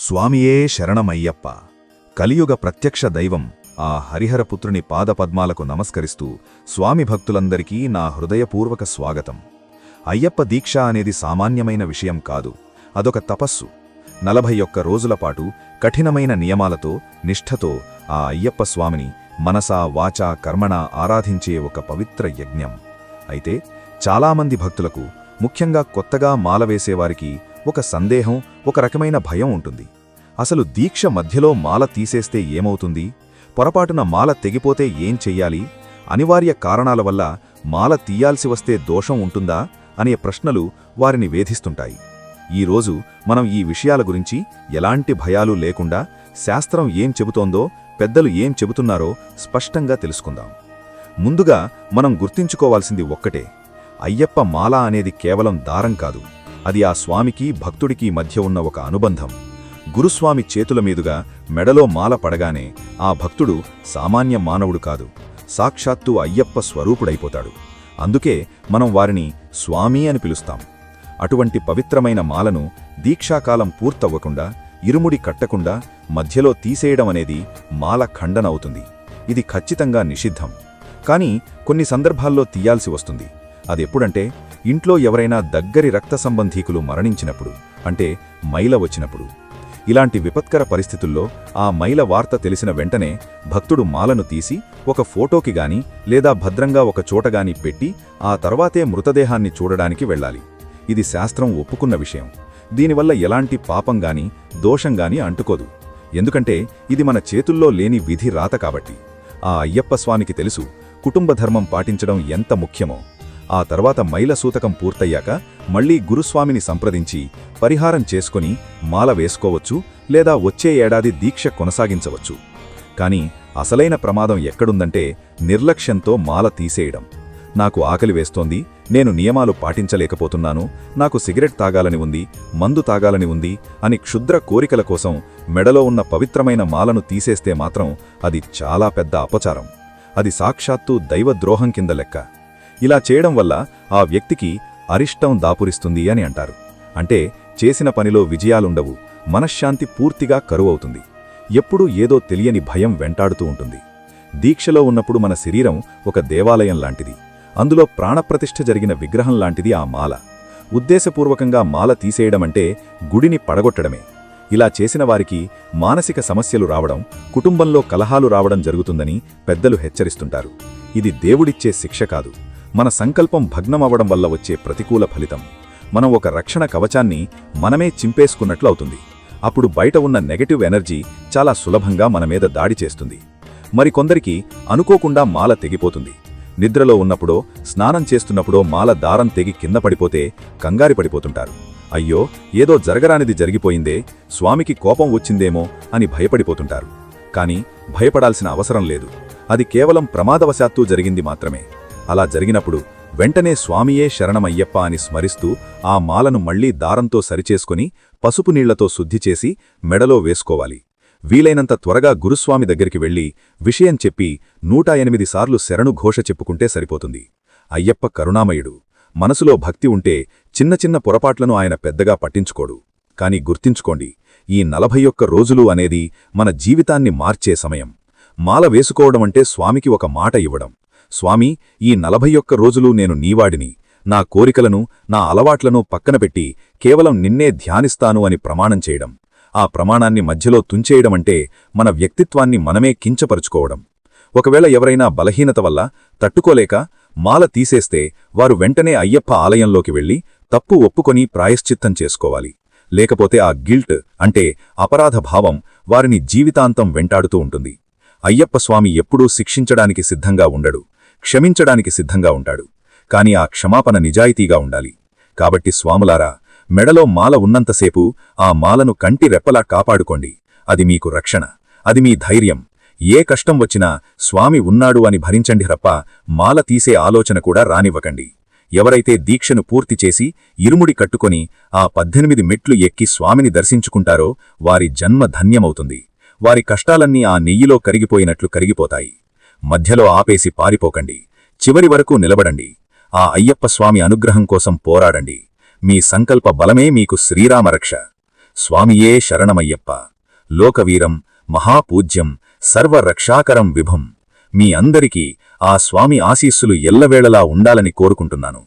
స్వామియే శరణమయ్యప్ప. కలియుగ ప్రత్యక్ష దైవం ఆ హరిహరపుత్రుని పాదపద్మాలకు నమస్కరిస్తూ స్వామి భక్తులందరికీ నా హృదయపూర్వక స్వాగతం. అయ్యప్ప దీక్ష అనేది సామాన్యమైన విషయం కాదు అదొక తపస్సు. నలభై ఒక్క రోజులపాటు కఠినమైన నియమాలతో నిష్ఠతో ఆ అయ్యప్ప స్వామిని మనసా వాచా కర్మణా ఆరాధించే ఒక పవిత్ర యజ్ఞం. అయితే చాలామంది భక్తులకు ముఖ్యంగా కొత్తగా మాల వేసేవారికి ఒక సందేహం ఒక రకమైన భయం ఉంటుంది. అసలు దీక్ష మధ్యలో మాల తీసేస్తే ఏమవుతుంది? పొరపాటున మాల తెగిపోతే ఏం చెయ్యాలి? అనివార్య కారణాల వల్ల మాల తీయాల్సి వస్తే దోషం ఉంటుందా? అనే ప్రశ్నలు వారిని వేధిస్తుంటాయి. ఈరోజు మనం ఈ విషయాల గురించి ఎలాంటి భయాలు లేకుండా శాస్త్రం ఏం చెబుతోందో పెద్దలు ఏం చెబుతున్నారో స్పష్టంగా తెలుసుకుందాం. ముందుగా మనం గుర్తించుకోవాల్సింది ఒక్కటే. అయ్యప్ప మాల అనేది కేవలం దారం కాదు. అది ఆ స్వామికి భక్తుడికి మధ్య ఉన్న ఒక అనుబంధం. గురుస్వామి చేతుల మీదుగా మెడలో మాల పడగానే ఆ భక్తుడు సామాన్య మానవుడు కాదు సాక్షాత్తు అయ్యప్ప స్వరూపుడైపోతాడు. అందుకే మనం వారిని స్వామి అని పిలుస్తాం. అటువంటి పవిత్రమైన మాలను దీక్షాకాలం పూర్తవ్వకుండా ఇరుముడి కట్టకుండా మధ్యలో తీసేయడం అనేది మాల ఖండన అవుతుంది. ఇది ఖచ్చితంగా నిషిద్ధం. కానీ కొన్ని సందర్భాల్లో తీయాల్సి వస్తుంది. అదెప్పుడంటే ఇంట్లో ఎవరైనా దగ్గరి రక్త సంబంధీకులు మరణించినప్పుడు అంటే మైల వచ్చినప్పుడు. ఇలాంటి విపత్కర పరిస్థితుల్లో ఆ మైల వార్త తెలిసిన వెంటనే భక్తుడు మాలను తీసి ఒక ఫోటోకి గాని లేదా భద్రంగా ఒక చోటగాని పెట్టి ఆ తర్వాతే మృతదేహాన్ని చూడడానికి వెళ్ళాలి. ఇది శాస్త్రం ఒప్పుకున్న విషయం. దీనివల్ల ఎలాంటి పాపంగాని దోషంగాని అంటుకోదు. ఎందుకంటే ఇది మన చేతుల్లో లేని విధి రాత కాబట్టి. ఆ అయ్యప్ప స్వామికి తెలుసు కుటుంబ ధర్మం పాటించడం ఎంత ముఖ్యమో. ఆ తర్వాత మైల సూతకం పూర్తయ్యాక మళ్ళీ గురుస్వామిని సంప్రదించి పరిహారం చేసుకుని మాల వేసుకోవచ్చు లేదా వచ్చే ఏడాది దీక్ష కొనసాగించవచ్చు. కాని అసలైన ప్రమాదం ఎక్కడుందంటే నిర్లక్ష్యంతో మాల తీసేయడం. నాకు ఆకలి వేస్తోంది నేను నియమాలు పాటించలేకపోతున్నాను నాకు సిగరెట్ తాగాలని ఉంది మందు తాగాలని ఉంది అని క్షుద్ర కోరికల కోసం మెడలో ఉన్న పవిత్రమైన మాలను తీసేస్తే మాత్రం అది చాలా పెద్ద అపచారం. అది సాక్షాత్తు దైవద్రోహం కింద లెక్క. ఇలా చేయడం వల్ల ఆ వ్యక్తికి అరిష్టం దాపురిస్తుంది అని అంటారు. అంటే చేసిన పనిలో విజయాలుండవు మనశ్శాంతి పూర్తిగా కరువవుతుంది. ఎప్పుడూ ఏదో తెలియని భయం వెంటాడుతూ ఉంటుంది. దీక్షలో ఉన్నప్పుడు మన శరీరం ఒక దేవాలయం లాంటిది. అందులో ప్రాణప్రతిష్ఠ జరిగిన విగ్రహం లాంటిది ఆ మాల. ఉద్దేశపూర్వకంగా మాల తీసేయడమంటే గుడిని పడగొట్టడమే. ఇలా చేసిన వారికి మానసిక సమస్యలు రావడం కుటుంబంలో కలహాలు రావడం జరుగుతుందని పెద్దలు హెచ్చరిస్తుంటారు. ఇది దేవుడిచ్చే శిక్ష కాదు. మన సంకల్పం భగ్నమవ్వడం వల్ల వచ్చే ప్రతికూల ఫలితం. మనం ఒక రక్షణ కవచాన్ని మనమే చింపేసుకున్నట్లు అవుతుంది. అప్పుడు బయట ఉన్న నెగటివ్ ఎనర్జీ చాలా సులభంగా మన మీద దాడి చేస్తుంది. మరికొందరికి అనుకోకుండా మాల తెగిపోతుంది. నిద్రలో ఉన్నప్పుడో స్నానం చేస్తున్నప్పుడో మాల దారం తెగి కింద పడిపోతే కంగారి పడిపోతుంటారు. అయ్యో ఏదో జరగరానిది జరిగిపోయిందే స్వామికి కోపం వచ్చిందేమో అని భయపడిపోతుంటారు. కాని భయపడాల్సిన అవసరం లేదు. అది కేవలం ప్రమాదవశాత్తూ జరిగింది మాత్రమే. అలా జరిగినప్పుడు వెంటనే స్వామియే శరణమయ్యప్ప అని స్మరిస్తూ ఆ మాలను మళ్ళీ దారంతో సరిచేసుకుని పసుపు నీళ్ళతో శుద్ధి చేసి మెడలో వేసుకోవాలి. వీలైనంత త్వరగా గురుస్వామి దగ్గరికి వెళ్ళి విషయం చెప్పి నూట ఎనిమిది సార్లు శరణు ఘోష చెప్పుకుంటే సరిపోతుంది. అయ్యప్ప కరుణామయుడు. మనసులో భక్తి ఉంటే చిన్న చిన్న పొరపాట్లను ఆయన పెద్దగా పట్టించుకోడు. కాని గుర్తించుకోండి ఈ నలభై ఒక్క రోజులు అనేది మన జీవితాన్ని మార్చే సమయం. మాల వేసుకోవడమంటే స్వామికి ఒక మాట ఇవ్వడం. స్వామి ఈ నలభై ఒక్క రోజులు నేను నీవాడిని. నా కోరికలను నా అలవాట్లను పక్కనపెట్టి కేవలం నిన్నే ధ్యానిస్తాను అని ప్రమాణం చేయడం. ఆ ప్రమాణాన్ని మధ్యలో తుంచేయడమంటే మన వ్యక్తిత్వాన్ని మనమే కించపరుచుకోవడం. ఒకవేళ ఎవరైనా బలహీనత వల్ల తట్టుకోలేక మాల తీసేస్తే వారు వెంటనే అయ్యప్ప ఆలయంలోకి వెళ్ళి తప్పు ఒప్పుకొని ప్రాయశ్చిత్తం చేసుకోవాలి. లేకపోతే ఆ గిల్ట్ అంటే అపరాధ భావం వారిని జీవితాంతం వెంటాడుతూ ఉంటుంది. అయ్యప్ప స్వామి ఎప్పుడూ శిక్షించడానికి సిద్ధంగా ఉండడు. క్షమించడానికి సిద్ధంగా ఉంటాడు. కాని ఆ క్షమాపణ నిజాయితీగా ఉండాలి. కాబట్టి స్వాములారా మెడలో మాల ఉన్నంతసేపు ఆ మాలను కంటి రెప్పలా కాపాడుకోండి. అది మీకు రక్షణ అది మీ ధైర్యం. ఏ కష్టం వచ్చినా స్వామి ఉన్నాడు అని భరించండి రప్ప మాల తీసే ఆలోచన కూడా రానివ్వకండి. ఎవరైతే దీక్షను పూర్తి చేసి ఇరుముడి కట్టుకొని ఆ పద్దెనిమిది మెట్లు ఎక్కి స్వామిని దర్శించుకుంటారో వారి జన్మ ధన్యమవుతుంది. వారి కష్టాలన్నీ ఆ నెయ్యిలో కరిగిపోయినట్లు కరిగిపోతాయి. మధ్యలో ఆపేసి పారిపోకండి. చివరి వరకు నిలబడండి. ఆ అయ్యప్పస్వామి అనుగ్రహం కోసం పోరాడండి. మీ సంకల్ప బలమే మీకు శ్రీరామరక్ష. స్వామియే శరణమయ్యప్ప. లోకవీరం మహాపూజ్యం సర్వరక్షాకరం విభం. మీ అందరికీ ఆ స్వామి ఆశీస్సులు ఎల్లవేళలా ఉండాలని కోరుకుంటున్నాను.